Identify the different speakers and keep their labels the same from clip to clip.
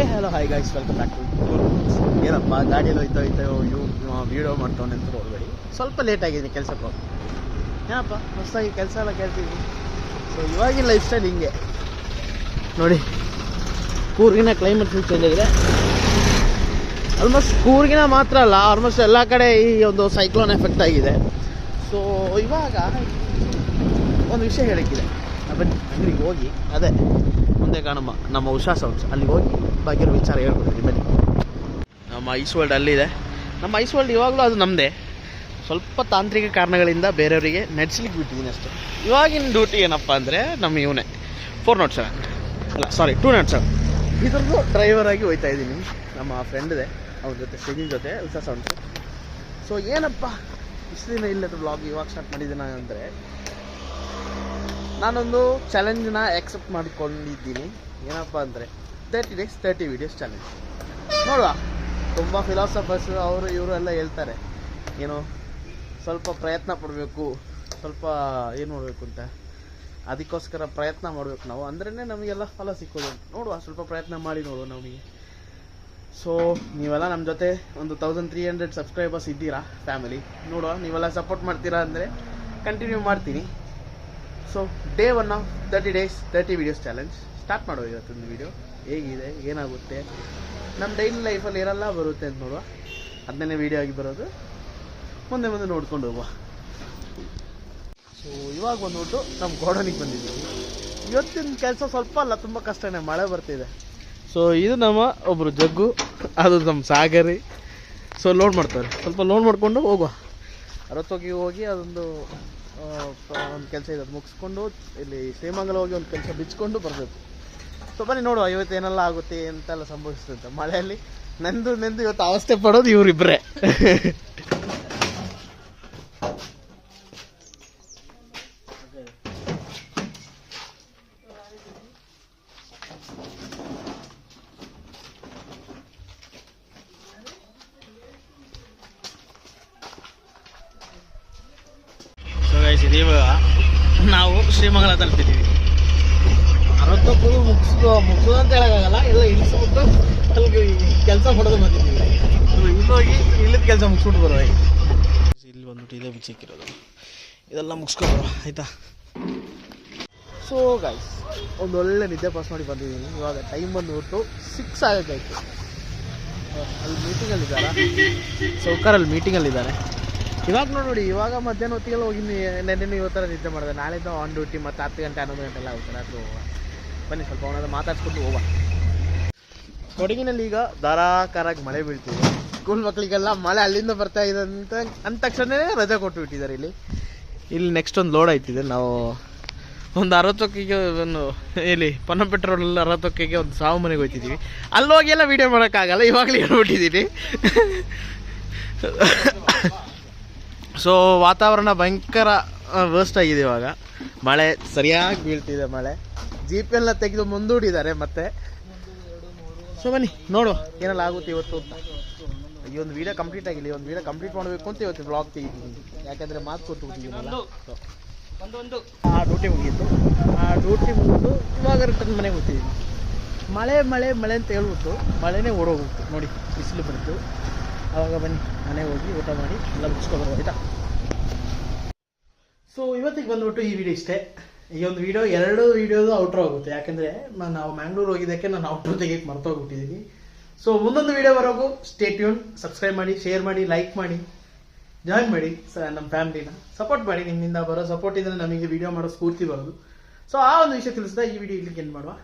Speaker 1: ಏ hello hi guys welcome back to ಏನಪ್ಪ, ಗಾಡಿಯಲ್ಲಿ ಹೋಯ್ತಾ ಹೋಯ್ತಾ ಯು ವೀಡಿಯೋ ಮಾಡ್ತಾವನೆ ಅಂತ ನೋಡಬೇಡಿ ಸ್ವಲ್ಪ ಲೇಟ್ ಆಗಿದೆ ಕೆಲಸಕ್ಕೆ. ಹೋಗಿ ಏನಪ್ಪ, ಹೊಸದಾಗಿ ಕೆಲಸ ಎಲ್ಲ ಕೇಳ್ತಿದ್ವಿ ಸೊ ಇವಾಗಿನ ಲೈಫ್ ಸ್ಟೈಲ್ ಹಿಂಗೆ. ನೋಡಿ, ಕೂರ್ಗಿನ ಕ್ಲೈಮೇಟ್ ಚೇಂಜ್ ಆಗಿದೆ. ಆಲ್ಮೋಸ್ಟ್ ಕೂರ್ಗಿನ ಮಾತ್ರ ಅಲ್ಲ ಆಲ್ಮೋಸ್ಟ್ ಎಲ್ಲ ಕಡೆ ಈ ಒಂದು ಸೈಕ್ಲೋನ್ ಎಫೆಕ್ಟ್ ಆಗಿದೆ. ಸೊ ಇವಾಗ ಒಂದು ವಿಷಯ ಹೇಳಕ್ಕಿದೆ. ಬನ್ನಿ, ಅಂಗಡಿಗೆ ಹೋಗಿ, ಅದೇ. ಮುಂದೆ ಕಾಣಮ್ಮ ನಮ್ಮ ಉಷಾ ಸೌಂಡ್ಸ್ ಅಲ್ಲಿ ಹೋಗಿ ಬಾಗಿರೋ ವಿಚಾರ ಹೇಳ್ಕೊಡ್ತೀನಿ ಬನ್ನಿ ನಮ್ಮ ಐಸ್ ವರ್ಲ್ಡ್ ಅಲ್ಲಿದೆ. ನಮ್ಮ ಐಸ್ ವರ್ಲ್ಡ್ ಇವಾಗಲೂ ಅದು ನಮ್ಮದೇ ಸ್ವಲ್ಪ ತಾಂತ್ರಿಕ ಕಾರಣಗಳಿಂದ ಬೇರೆಯವರಿಗೆ ನಡೆಸ್ಲಿಕ್ಕೆ ಬಿಟ್ಟಿದ್ದೀನಿ ಅಷ್ಟೇ. ಇವಾಗಿನ ಡ್ಯೂಟಿ ಏನಪ್ಪ ಅಂದರೆ ನಮ್ಮ ಇವನೇ. ಫೋರ್ ನಾಟ್ ಸೆವೆನ್ ಅಲ್ಲ ಸಾರಿ ಟೂ ನಾಟ್ ಸೆವೆನ್ ಇದ್ರದ್ದು ಡ್ರೈವರ್ ಆಗಿ ಹೋಯ್ತಾ ಇದ್ದೀನಿ. ನಮ್ಮ ಫ್ರೆಂಡ್ ಇದೆ. ಅವ್ರ ಜೊತೆ ಸಿಗಿನ ಜೊತೆ, ಉಷಾ ಸೌಂಡ್ಸ್ ಸೊ ಏನಪ್ಪ? ಇಷ್ಟು ದಿನ ಇಲ್ಲದ ಬ್ಲಾಗ್ ಇವಾಗ ಸ್ಟಾರ್ಟ್ ಮಾಡಿದ್ದೀನಿ ಅಂದರೆ ನಾನೊಂದು ಚಾಲೆಂಜನ್ನ ಆಕ್ಸೆಪ್ಟ್ ಮಾಡಿಕೊಂಡಿದ್ದೀನಿ. ಏನಪ್ಪ ಅಂದರೆ thirty days thirty videos challenge ನೋಡುವ, ತುಂಬ ಫಿಲಾಸಫರ್ಸ್ ಅವರು ಇವರು ಎಲ್ಲ ಹೇಳ್ತಾರೆ, ಏನು, ಸ್ವಲ್ಪ ಪ್ರಯತ್ನ ಪಡಬೇಕು, ಸ್ವಲ್ಪ ಏನು ಮಾಡಬೇಕು ಅಂತ. ಅದಕ್ಕೋಸ್ಕರ ಪ್ರಯತ್ನ ಮಾಡಬೇಕು ನಾವು. ಅಂದ್ರೇ ನಮಗೆಲ್ಲ ಫಲ ಸಿಕ್ಕೋದು ನೋಡುವ, ಸ್ವಲ್ಪ ಪ್ರಯತ್ನ ಮಾಡಿ ನೋಡುವ ನಮಗೆ. ಸೊ ನೀವೆಲ್ಲ ನಮ್ಮ ಜೊತೆ ಒಂದು ತೌಸಂಡ್ ತ್ರೀ ಹಂಡ್ರೆಡ್ ಸಬ್ಸ್ಕ್ರೈಬರ್ಸ್ ಇದ್ದೀರಾ ಫ್ಯಾಮಿಲಿ ನೋಡುವ, ನೀವೆಲ್ಲ ಸಪೋರ್ಟ್ ಮಾಡ್ತೀರಾ ಅಂದರೆ ಕಂಟಿನ್ಯೂ ಮಾಡ್ತೀನಿ. So day one of thirty days thirty videos challenge start ಮಾಡುವ ಇವತ್ತೊಂದು ವೀಡಿಯೋ ಹೇಗಿದೆ, ಏನಾಗುತ್ತೆ? ನಮ್ಮ ಡೈಲಿ ಲೈಫಲ್ಲಿ ಏನೆಲ್ಲ ಬರುತ್ತೆ ಅಂತ ನೋಡುವ. ಅದನ್ನೇ ವೀಡಿಯೋ ಆಗಿ ಬರೋದು. ಮುಂದೆ ಮುಂದೆ ನೋಡ್ಕೊಂಡು ಹೋಗುವ. ಸೊ ಇವಾಗ ಬಂದ್ಬಿಟ್ಟು ನಮ್ಮ ಗೋಡನಿಗೆ ಬಂದಿದ್ದೀವಿ. ಇವತ್ತಿನ ಕೆಲಸ ಸ್ವಲ್ಪ ಅಲ್ಲ, ತುಂಬ ಕಷ್ಟನೇ. ಮಳೆ ಬರ್ತಿದೆ. ಸೊ ಇದು ನಮ್ಮ ಒಬ್ಬರು ಜಗ್ಗು, ಅದು ನಮ್ಮ ಸಾಗರಿ. ಸೊ ಲೋಡ್ ಮಾಡ್ತಾರೆ. ಸ್ವಲ್ಪ ಲೋಡ್ ಮಾಡಿಕೊಂಡು ಹೋಗುವ. ಅರವತ್ತೋಗಿ ಹೋಗಿ ಅದೊಂದು ಒಂದು ಕೆಲಸ ಇದೆ ಅದು ಮುಗಿಸ್ಕೊಂಡು ಇಲ್ಲಿ ಶ್ರೀಮಂಗಲ ಹೋಗಿ ಒಂದು ಕೆಲಸ ಬಿಚ್ಕೊಂಡು ಬರಬೇಕು ಸೊ ಬನ್ನಿ ನೋಡುವ ಇವತ್ತು ಏನೆಲ್ಲ ಆಗುತ್ತೆ ಎಂತೆಲ್ಲ ಸಂಭವಿಸ್ತಂತೆ ಮಳೆಯಲ್ಲಿ ನಂದು ನೆಂದು ಇವತ್ತು ಅವಸ್ಥೆ ಪಡೋದು ಇವರಿಬ್ಬರೇ ಗೈಸ್ ಇದೀವಾಗ ನಾವು ಶ್ರೀಮಂಗಲ ತಲುಪಿದ್ದೀವಿ ಅರವತ್ತೊಬ್ಬರು ಮುಗಿಸ್ಕೊ ಮುಗಿಸೋದು ಅಂತ ಹೇಳೋಕ್ಕಾಗಲ್ಲ. ಎಲ್ಲ ಇಳಿಸ್ಬಿಟ್ಟು ಅಲ್ಲಿಗೆ ಕೆಲಸ ಹೊಡೆದು ಬಂದಿದ್ದೀವಿ. ಇಲ್ಲೋಗಿ ಇಲ್ಲದ ಕೆಲಸ ಮುಗಿಸ್ಬಿಟ್ಟು ಬರುವ ಇಲ್ಲಿ ಬಂದ್ಬಿಟ್ಟು ಇದೇ ಬಿಚ್ಚಿಕ್ಕಿರೋದು ಇದೆಲ್ಲ ಮುಗಿಸ್ಕೊಂಡು ಆಯಿತಾ? ಸೊ ಗಾಯ್ಸ್ ಒಂದೊಳ್ಳೆ ನಿದ್ದೆ ಪಾಸ್ ಮಾಡಿ ಬಂದಿದ್ದೀನಿ. ಇವಾಗ ಟೈಮ್ ಬಂದುಬಿಟ್ಟು ಸಿಕ್ಸ್ ಆಗೋಕ್ಕಾಯ್ತು ಅಲ್ಲಿ ಮೀಟಿಂಗಲ್ಲಿದ್ದಾರಾ ಸೌಕರಲ್ಲಿ ಮೀಟಿಂಗಲ್ಲಿದ್ದಾರೆ ಇವಾಗ ನೋಡಿ ಇವಾಗ ಮಧ್ಯಾಹ್ನ ಹೊತ್ತಿಗೆಲ್ಲ ಹೋಗಿ ನೆನ್ನೆ ಇವತ್ತರ ನಿದ್ದೆ ಮಾಡಿದೆ. ನಾಳೆಯಿಂದ ಆನ್ ಡ್ಯೂಟಿ ಮತ್ತು ಹತ್ತು ಗಂಟೆ ಹನ್ನೊಂದು ಗಂಟೆ ಎಲ್ಲ ಆಗುತ್ತೆ ರಾತ್ರಿ ಹೋಗುವ. ಬನ್ನಿ, ಸ್ವಲ್ಪ ಅವನದ ಮಾತಾಡ್ಸ್ಕೊಂಡು ಹೋಗುವ. ಕೊಡಗಿನಲ್ಲಿ ಈಗ ಧಾರಾಕಾರಾಗಿ ಮಳೆ ಬೀಳ್ತಿದೆ. ಸ್ಕೂಲ್ ಮಕ್ಕಳಿಗೆಲ್ಲ ಮಳೆ ಅಲ್ಲಿಂದ ಬರ್ತಾ ಇದೆ ಅಂತ ಅಂದ ತಕ್ಷಣವೇ ರಜೆ ಕೊಟ್ಟು ಬಿಟ್ಟಿದ್ದಾರೆ ಇಲ್ಲಿ. ಇಲ್ಲಿ ನೆಕ್ಸ್ಟ್ ಒಂದು ಲೋಡ್ ಆಯ್ತಿದೆ. ನಾವು ಒಂದು ಅರವತ್ತೊಕ್ಕಿಗೆ ಒಂದು ಇಲ್ಲಿ ಪೊನ್ನ ಪೆಟ್ರೋಲ್ ಅರವತ್ತೊಕ್ಕಿಗೆ ಒಂದು ಸಾವು ಮನೆಗೆ ಹೋಗ್ತಿದ್ದೀವಿ ಅಲ್ಲಿ ಹೋಗಿ ಎಲ್ಲ ವೀಡಿಯೋ ಮಾಡೋಕ್ಕಾಗಲ್ಲ. ಇವಾಗಲೇ ಹೇಳ್ಬಿಟ್ಟಿದ್ದೀನಿ. ಸೊ ವಾತಾವರಣ ಭಯಂಕರ ವರ್ಸ್ಟ್ ಆಗಿದೆ ಇವಾಗ. ಮಳೆ ಸರಿಯಾಗಿ ಬೀಳ್ತಿದೆ ಮಳೆ. ಜೀಪ್ ಎಲ್ಲ ತೆಗೆದು ಮುಂದೂಡಿದ್ದಾರೆ ಮತ್ತೆ. ಸೊ ಬನ್ನಿ, ನೋಡುವ ಏನೆಲ್ಲ ಆಗುತ್ತೆ ಇವತ್ತು ಅಂತ. ಈ ಒಂದು ವಿಡಿಯೋ ಕಂಪ್ಲೀಟ್ ಆಗಿಲ್ಲ ಒಂದು ವಿಡಿಯೋ ಕಂಪ್ಲೀಟ್ ಮಾಡಬೇಕು ಅಂತ ಇವತ್ತು ಬ್ಲಾಗ್ ತೆಗಿತೀನಿ. ಯಾಕಂದ್ರೆ ಮಾತು ಸೊ ಆ ಡ್ಯೂಟಿ ಮುಗೀತು ಆ ಡ್ಯೂಟಿ ಮುಗಿದು ಇವಾಗ ರಿಟರ್ನ್ ಮನೆಗೆ ಹೋಗ್ತಿದ್ದೀನಿ. ಮಳೆ ಮಳೆ ಮಳೆ ಅಂತ ಹೇಳ್ಬಿಟ್ಟು ಮಳೆನೇ ಓಡೋಗ್ಬಿಟ್ಟು ನೋಡಿ, ಬಿಸಿಲು ಬಂತು. ಆವಾಗ ಬನ್ನಿ ಮನೆಗೆ ಹೋಗಿ ಊಟ ಮಾಡಿ, ಎಲ್ಲ ಮುಗಿಸ್ಕೊಬರೋ ಆಯ್ತಾ? ಸೊ ಇವತ್ತಿಗೆ ಬಂದ್ಬಿಟ್ಟು ಈ ವಿಡಿಯೋ ಇಷ್ಟೇ. ಈ ಒಂದು ವಿಡಿಯೋ ಎರಡು ವಿಡಿಯೋದು ಔಟ್ರ್ ಆಗುತ್ತೆ. ಯಾಕಂದ್ರೆ ನಾವು ಮ್ಯಾಂಗ್ಳೂರ್ ಹೋಗಿದ್ದಕ್ಕೆ ನಾನು ಔಟ್ರೋ ತೆಗಿಯಕ್ಕೆ ಮರ್ತೋಗ್ಬಿಟ್ಟಿದ್ದೀನಿ ಸೊ ಮುಂದೊಂದು ವಿಡಿಯೋ ಬರೋಕು ಸ್ಟೇ ಟ್ಯೂನ್ ಸಬ್ಸ್ಕ್ರೈಬ್ ಮಾಡಿ ಶೇರ್ ಮಾಡಿ ಲೈಕ್ ಮಾಡಿ. ಜಾಯಿನ್ ಮಾಡಿ ಸ ನಮ್ಮ ಫ್ಯಾಮಿಲಿನ ಸಪೋರ್ಟ್ ಮಾಡಿ, ನಿಮ್ಮಿಂದ ಬರೋ ಸಪೋರ್ಟ್ ಇದ್ರೆ ನಮಗೆ ವಿಡಿಯೋ ಮಾಡೋ ಸ್ಫೂರ್ತಿ ಬರೋದು. ಸೊ ಆ ಒಂದು ವಿಷಯ ತಿಳಿಸ್ತಾ ಈ ವಿಡಿಯೋ ಇಲ್ಲಿಗೆ ಏನು ಮಾಡುವ.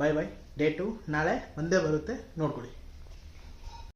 Speaker 1: ಬಾಯ್ ಬಾಯ್ ಡೇ ಟು ನಾಳೆ ಒಂದೇ ಬರುತ್ತೆ. ನೋಡ್ಕೊಳ್ಳಿ.